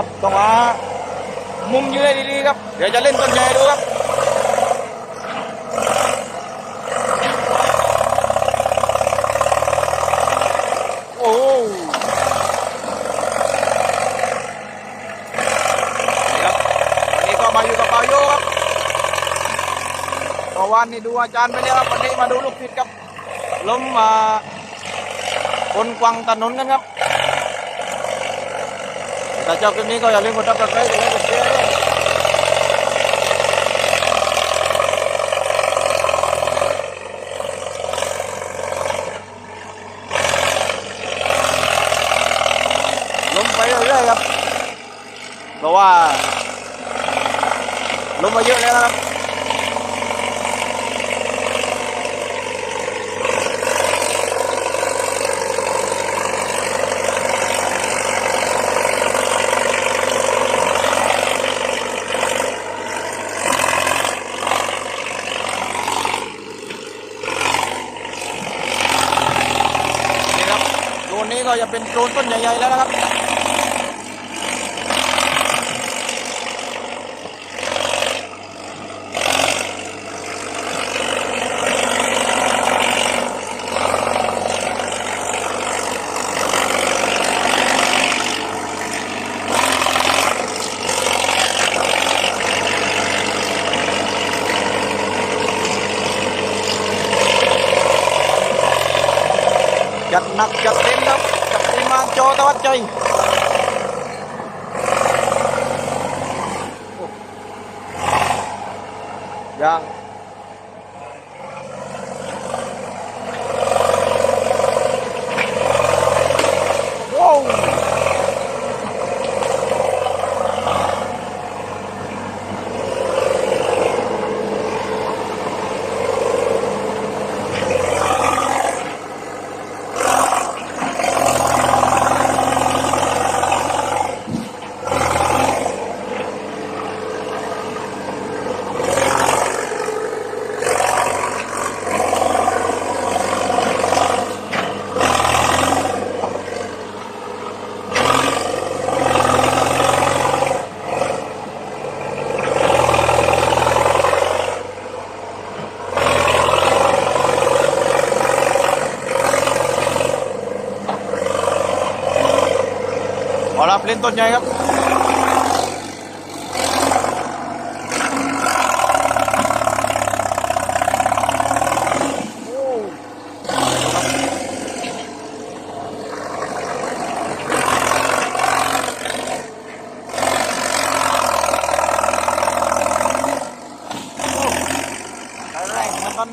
ับต้องมามุมยืนดีๆครับ เดี๋ยวจะเล่นต้นใหญ่ดูครับโอ้ครันนี้ก็มาอยู่กับเปาโยครับต่อวันนี่ดูอาจารย์ไปแล้วควันนี้มาดูลูกผิดครับล้มมาบนกวางถนนกันครับ ถ้าชอบคลิปนี้ก็อย่าลืมกดติดตามกดไลค์กดแชร์ด้วยล้มไปเรื่อยๆครับ เพราะว่าล้มมาเยอะแล้วครับ นี่ครับโดรนนี้ ก็จะเป็นโดรนต้นใหญ่ ๆ แล้วนะครับจัดหนักจัดเต็มครับ กับทีมงา ขอรับเล่นต้นใหญ่ครับ โอ้แรงเหมือนกัน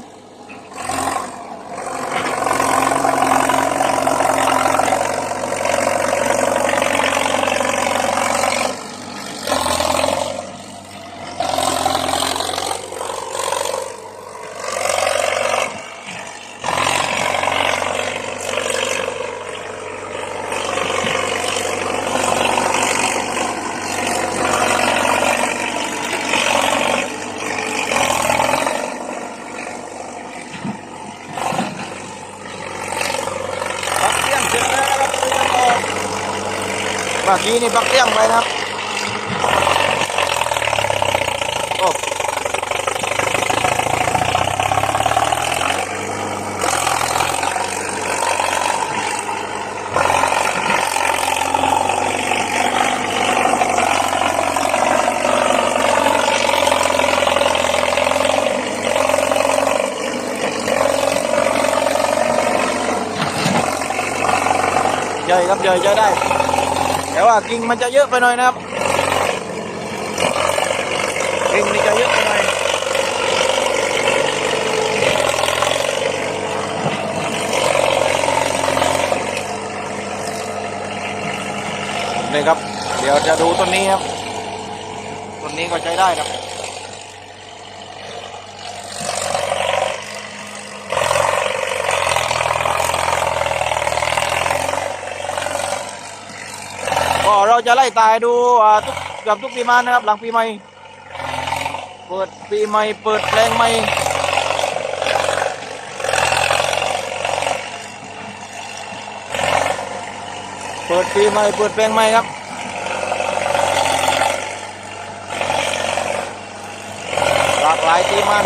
ปักเตี้ยงเสร็จแล้วนะครับคุยกันต่อ เมื่อกี้นี่ปักเตี้ยงไแต่ว่ากิ่งมันจะเยอะไปหน่อยนะครับกิ่งนี่จะเยอะไปหน่อยนี่ครับ เดี๋ยวจะดูต้นนี้ครับต้นนี้ก็ใช้ได้ครับ ก็ เราจะไล่ตายดูทุกเกือบทุกปีมานะครับ หลังปีใหม่ เปิดปีใหม่ เปิดแปลงใหม่เปิดปีใหม่ เปิดแปลงใหม่ครับหลากหลายตีมัน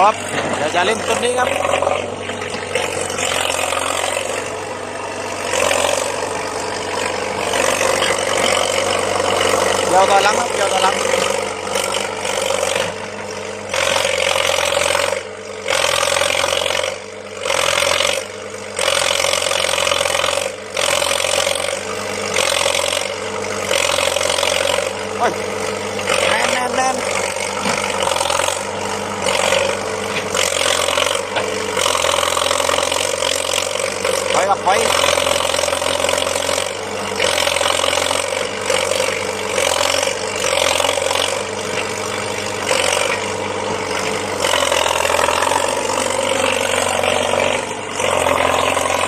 ครับเดี๋ ยวจะเล่นต้นนี้ครับ เดี๋ยวต่อหลังครับเดี๋ยวต่อหลังโอ้ยแน่นแน่นแน่น ไปกับไป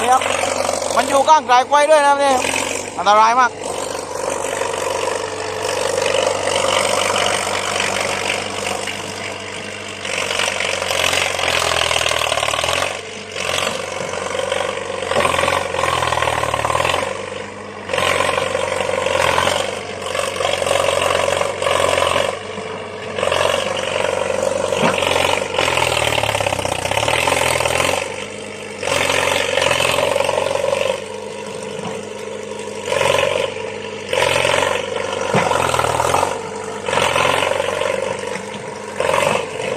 นี่ครับ มันอยู่ก้างไกลไกวด้วยนะครับนี่อันตรายมาก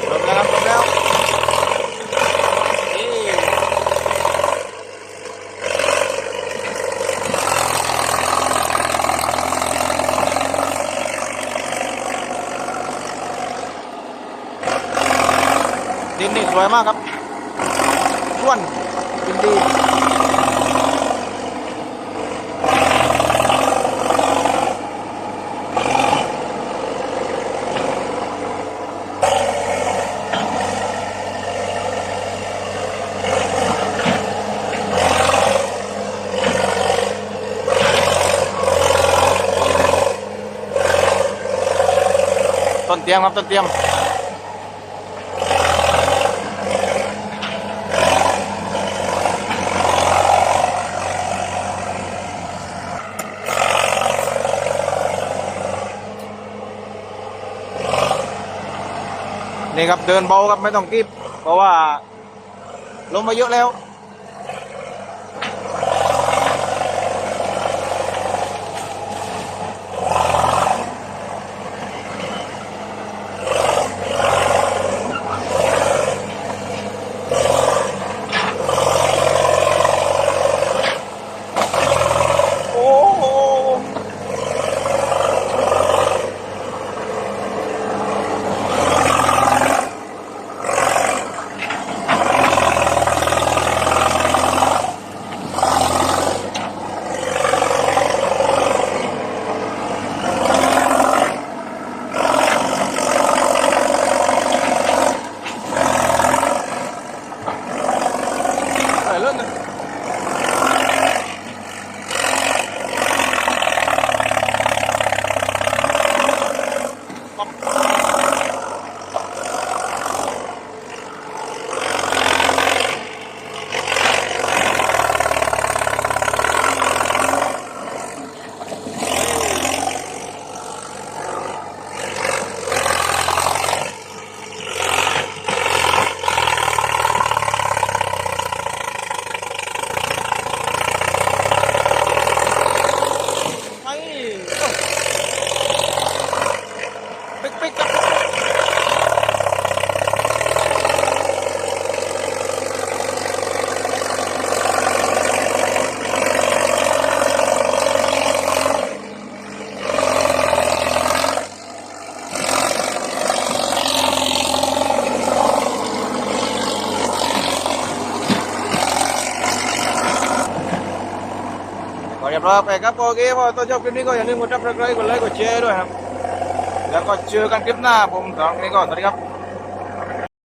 จบแล้วครับจบแล้วนี่ดินนี่ สวยมากครับท้วนดินดีต้นเตียมครับต้นเตียม นี่ครับเดินเบาครับไม่ต้องกีบเพราะว่าลมมาเยอะแล้ว รียบร้อยไปครับโอเคพอตัวชอบคลิปนี้ก็อย่าลืมกดซับสไครต์กดไลค์กดแชร์ด้วยครับ แล้วก็เจอกันคลิปหน้าผมสองนนี้ก็สวัสดีครับ